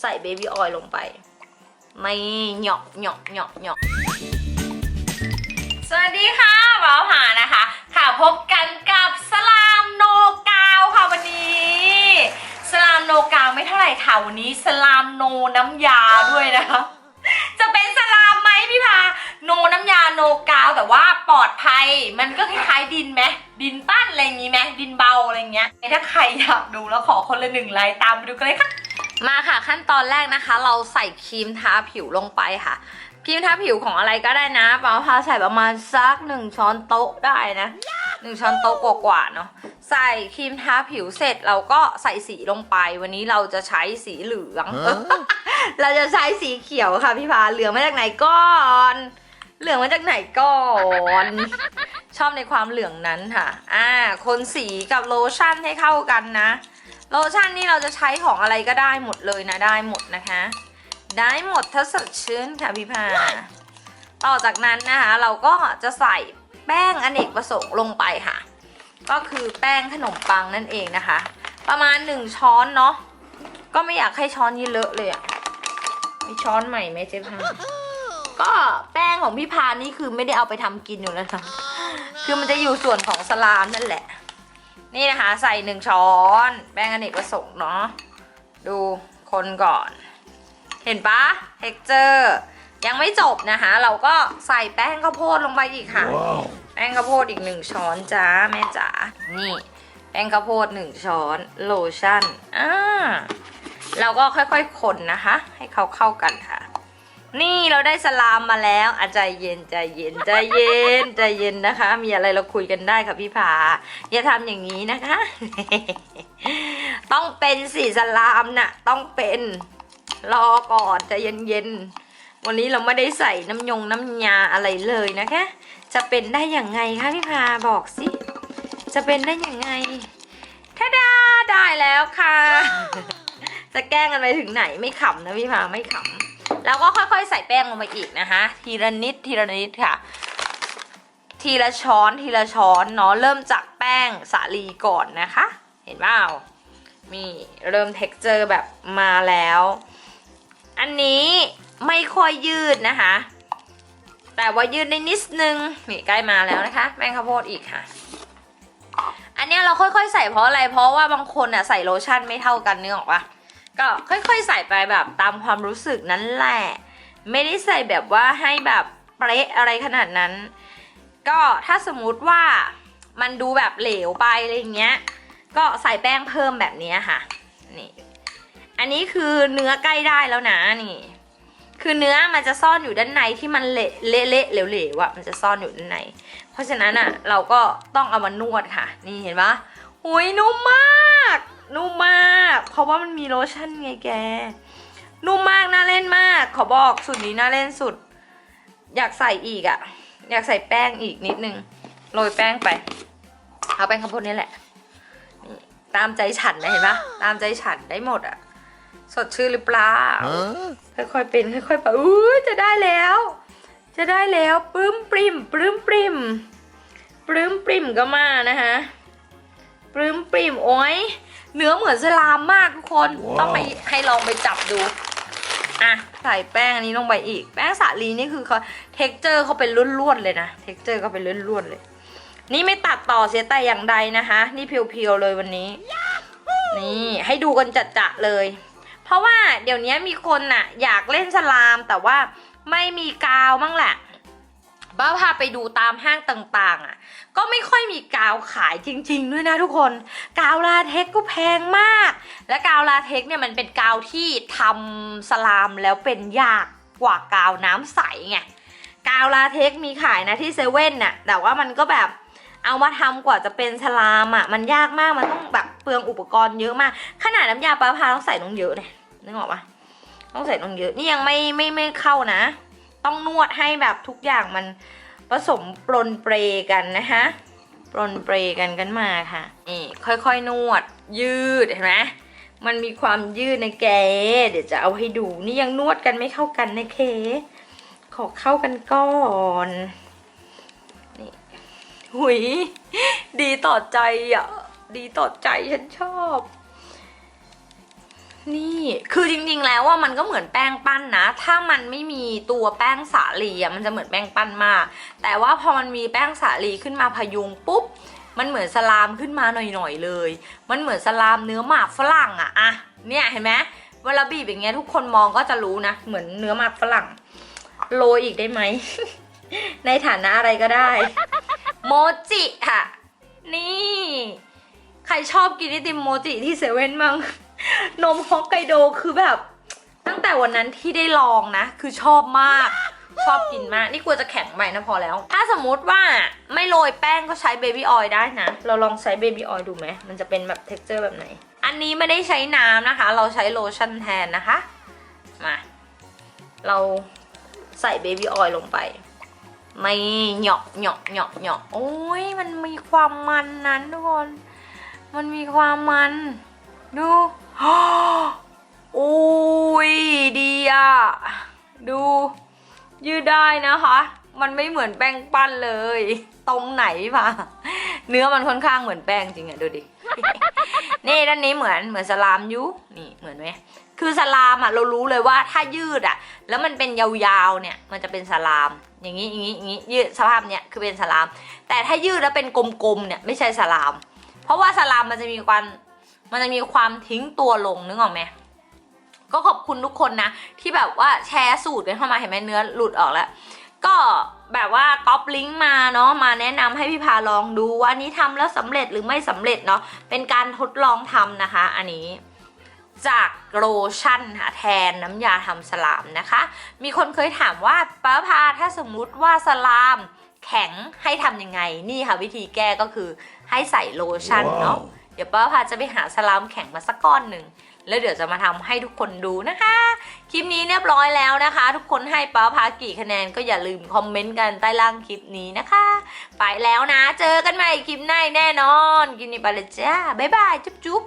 ใส่เบบี้ออยล์ลงไป ไม่หยาะเหยาะเหยาะเหยาะสวัสดีค่ะหมอผานะคะ ค่ะพบกันกับสลามโนกาวค่ะวันนี้ สลามโนกาวไม่เท่าไหร่ค่ะวันนี้สลามโนน้ำยาด้วยนะคะ จะเป็นสลามไหมพี่พาโนน้ำยาโนกาวแต่ว่าปลอดภัยมันก็คล้ายๆดินไหมดินปั้นอะไรอย่างงี้ไหมดินเบาอะไรเงี้ยถ้าใครอยากดูแล้วขอคนละหนึ่งไลค์ตามไปดูกันเลยค่ะ มาค่ะขั้นตอนแรกนะคะ เราใส่ครีมทาผิวลงไปค่ะครีมทาผิวของอะไรก็ได้นะปาพาใส่ประมาณสักหนึ่งช้อนโต๊ะได้นะหนึ่งช้อนโต๊ะกว่าๆเนาะใส่ครีมทาผิวเสร็จเราก็ใส่สีลงไป วันนี้เราจะใช้สีเหลืองเราจะใช้สีเขียวค่ะพี่พาเหลืองมาจากไหนก่อนเหลืองมาจากไหนก่อนชอบในความเหลืองนั้นค่ะ อ่า คนสีกับโลชั่นให้เข้ากันนะ โลชั่นนี่เราจะใช้ของอะไรก็ได้หมดเลยนะได้หมดนะคะ ได้หมดถ้าสดชื่นค่ะพี่พาต่อจากนั้นนะคะเราก็จะใส่แป้งอเนกประสงค์ลงไปค่ะ ก็คือแป้งขนมปังนั่นเองนะคะ ประมาณหนึ่งช้อนเนาะก็ไม่อยากให้ช้อนยี่เลอะเลยอะมีช้อนใหม่ไหมเจ๊พาก็แป้งของพี่พานี่คือไม่ได้เอาไปทำกินอยู่แล้วนะคือมันจะอยู่ส่วนของสลามนั่นแหละ นี่นะคะ ใส่หนึ่งช้อนแป้งอเนกประสงค์เนาะดูคนก่อน เห็นปะเท็กเจอร์ยังไม่จบนะคะ เราก็ใส่แป้งข้าวโพดลงไปอีกค่ะแป้งข้าวโพดอีกหนึ่งช้อนจ้าแม่จ๋านี่ แป้งข้าวโพดหนึ่งช้อนโลชั่นอ่าเราก็ค่อยๆคนนะคะ ให้เขาเข้ากันค่ะ นี่เราได้สลามมาแล้วอะใจเย็นใจเย็นใจเย็นใจเย็นนะคะ มีอะไรเราคุยกันได้ค่ะพี่ผาอย่าทำอย่างนี้นะคะ ต้องเป็นสีสลามน่ะ ต้องเป็นรอก่อนใจเย็นๆวันนี้เราไม่ได้ใส่น้ำยงน้ำยาอะไรเลยนะคะ จะเป็นได้อย่างไงคะพี่พาบอกสิ จะเป็นได้อย่างไงทาดาได้แล้วค่ะ จะแกล้งกันไปถึงไหนไม่ขำนะพี่พาไม่ขำ แล้วก็ค่อยๆ ใส่แป้งลงไปอีกนะคะ ทีละนิดทีละนิดค่ะ ทีละช้อนทีละช้อนเนาะเริ่มจากแป้งสาลีก่อนนะคะ เห็นเปล่ามีเริ่ม t e x t อร์แบบมาแล้ว อันนี้ไม่ค่อยยืดนะคะ แต่ว่ายืดได้นิดนึงนี่ใกล้มาแล้วนะคะ แป้งข้าวโพดอีกค่ะ อันนี้เราค่อยๆ ใส่เพราะอะไรเพราะว่าบางคนอะใส่โลชั่นไม่เท่ากันเนื้อออกปะ ก็ค่อยๆใส่ไปแบบตามความรู้สึกนั้นแหละ ไม่ได้ใส่แบบว่าให้แบบเป๊ะอะไรขนาดนั้น ก็ถ้าสมมุติว่ามันดูแบบเหลวไปอะไรอย่างเงี้ย ก็ใส่แป้งเพิ่มแบบนี้ค่ะ นี่ อันนี้คือเนื้อใกล้ได้แล้วนะนี่ คือเนื้อมันจะซ่อนอยู่ด้านในที่มันเละเละเละเหลวเหลวๆอะมันจะซ่อนอยู่ด้านใน เพราะฉะนั้นอะ เราก็ต้องเอามานวดค่ะ นี่เห็นปะหุยนุ่มมาก นุ่มมาก เพราะว่ามันมีโลชั่นไงแก นุ่มมากน่าเล่นมาก ขอบอกสุดนี้น่าเล่นสุด อยากใส่อีกอะอยากใส่แป้งอีกนิดนึงโรยแป้งไป เอาแป้งข้าวโพดนี่แหละนี่ตามใจฉันนะเห็นปะตามใจฉันได้หมดอะสดชื่นหรือเปล่าค่อยๆเป็นค่อยๆไปอู้จะได้แล้ว จะได้แล้วปลื้มปริมปลื้มปริมปลื้มปริมก็มานะคะปลื้มปริมโอ้ย เนื้อเหมือนสลามมากทุกคนว้าวต้องไปให้ลองไปจับดู อะ ใส่แป้งอันนี้ลงไปอีก แป้งสาลีนี่คือเขาเท็กเจอร์เขาเป็นล้วนๆเลยนะ เท็กเจอร์เขาเป็นล้วนๆเลย นี่ไม่ตัดต่อเสียแต่อย่างใดนะคะ นี่เพียวๆเลยวันนี้ นี่ให้ดูกันจัดๆเลย เพราะว่าเดี๋ยวนี้มีคนน่ะ อยากเล่นสลามแต่ว่าไม่มีกาวมั่งแหละ บ้าพาไปดูตามห้างต่างๆอะ ก็ไม่ค่อยมีกาวขายจริง ๆ ด้วยนะทุกคน กาวลาเท็กก็แพงมาก และกาวลาเท็กเนี่ยมันเป็นกาวที่ทำสลามแล้วเป็นยากกว่ากาวน้ำใสไง กาวลาเท็กมีขายนะที่เซเว่นน่ะ แต่ว่ามันก็แบบเอามาทำกว่าจะเป็นสลามอะ มันยากมาก มันต้องแบบเปลืองอุปกรณ์เยอะมาก ขนาดน้ำยาปลาพาต้องใส่ลงเยอะเนี่ยนึกออกปะต้องใส่ลงเยอะ นี่ยังไม่ไม่ไม่เข้านะ ต้องนวดให้แบบทุกอย่างมันผสมปรนเปรกันนะคะปรนเปรกันกันมาค่ะนี่ค่อยๆนวดยืดเห็นไหมมันมีความยืดในแกเดี๋ยวจะเอาให้ดูนี่ยังนวดกันไม่เข้ากันนะเค ขอเข้ากันก่อนนี่หุยดีต่อใจอะ ดีต่อใจฉันชอบ นี่คือจริงๆแล้วว่ามันก็เหมือนแป้งปั้นนะ ถ้ามันไม่มีตัวแป้งสาลีอะมันจะเหมือนแป้งปั้นมาก แต่ว่าพอมันมีแป้งสาลีขึ้นมาพยุงปุ๊บ มันเหมือนสลามขึ้นมาหน่อยๆเลย มันเหมือนสลามเนื้อหมากฝรั่งอะอะเนี่ยเห็นไหมเวลาบีบอย่างเงี้ยทุกคนมองก็จะรู้นะ เหมือนเนื้อหมากฝรั่ง โรยอีกได้ไหม ในฐานะอะไรก็ได้ โมจิค่ะ นี่ ใครชอบกินไอติมโมจิที่เซเว่นมั้ง นมฮอกไกโดคือแบบ ตั้งแต่วันนั้นที่ได้ลองนะ คือชอบมาก ชอบกินมาก นี่กลัวจะแข็งไปนะพอแล้ว ถ้าสมมุติว่าไม่โรยแป้งก็ใช้เบบี้ออยล์ได้นะ เราลองใช้เบบี้ออยล์ดูไหม มันจะเป็นแบบเท็กเจอร์แบบไหน อันนี้ไม่ได้ใช้น้ำนะคะ เราใช้โลชั่นแทนนะคะ มา เราใส่เบบี้ออยล์ลงไปไม่หยาะเหยาะเหยาะเหยาะโอ้ยมันมีความมันนั้นทุกคน มันมีความมัน ดู อ้ยดีอะดูยืดได้นะคะ มันไม่เหมือนแป้งปั้นเลย ตรงไหนปะเนื้อมันค่อนข้างเหมือนแป้งจริงอะดูดิ นี่ด้านนี้เหมือนเหมือนสลามยุนี่เหมือนไหมคือสลามอะเรารู้เลยว่าถ้ายืดอะแล้วมันเป็นยาวๆเนี่ย มันจะเป็นสลาม อย่างนี้อย่างนี้อย่างนี้ยืดสภาพเนี่ยคือเป็นสลาม แต่ถ้ายืดแล้วเป็นกลมๆเนี่ยไม่ใช่สลาม เพราะว่าสลามมันจะมีความ มันจะมีความทิ้งตัวลงนึกออกไหมก็ขอบคุณทุกคนนะ ที่แบบว่าแชร์สูตรกันเข้ามาเห็นไหมเนื้อหลุดออกแล้ว ก็แบบว่าก๊อปลิงก์มาเนาะมาแนะนำให้พี่พาลองดูว่านี้ทำแล้วสำเร็จหรือไม่สำเร็จเนาะเป็นการทดลองทำนะคะ อันนี้จากโลชั่นค่ะแทนน้ำยาทำสลามนะคะ มีคนเคยถามว่าป้าพาถ้าสมมุติว่าสลามแข็งให้ทำยังไง นี่ค่ะวิธีแก้ก็คือให้ใส่โลชั่นเนาะ ดี๋ยวป้าพาจะไปหาสลามแข็งมาสักก้อนหนึ่งแล้วเดี๋ยวจะมาทำให้ทุกคนดูนะคะ คลิปนี้เรียบร้อยแล้วนะคะ ทุกคนให้ป้าพากี่คะแนนก็อย่าลืมคอมเมนต์กันใต้ล่างคลิปนี้นะคะ ไปแล้วนะ เจอกันใหม่คลิปหน้าแน่นอน กินนี่ไปเลยจ้าบ๊ายบายจุ๊บจุ๊บ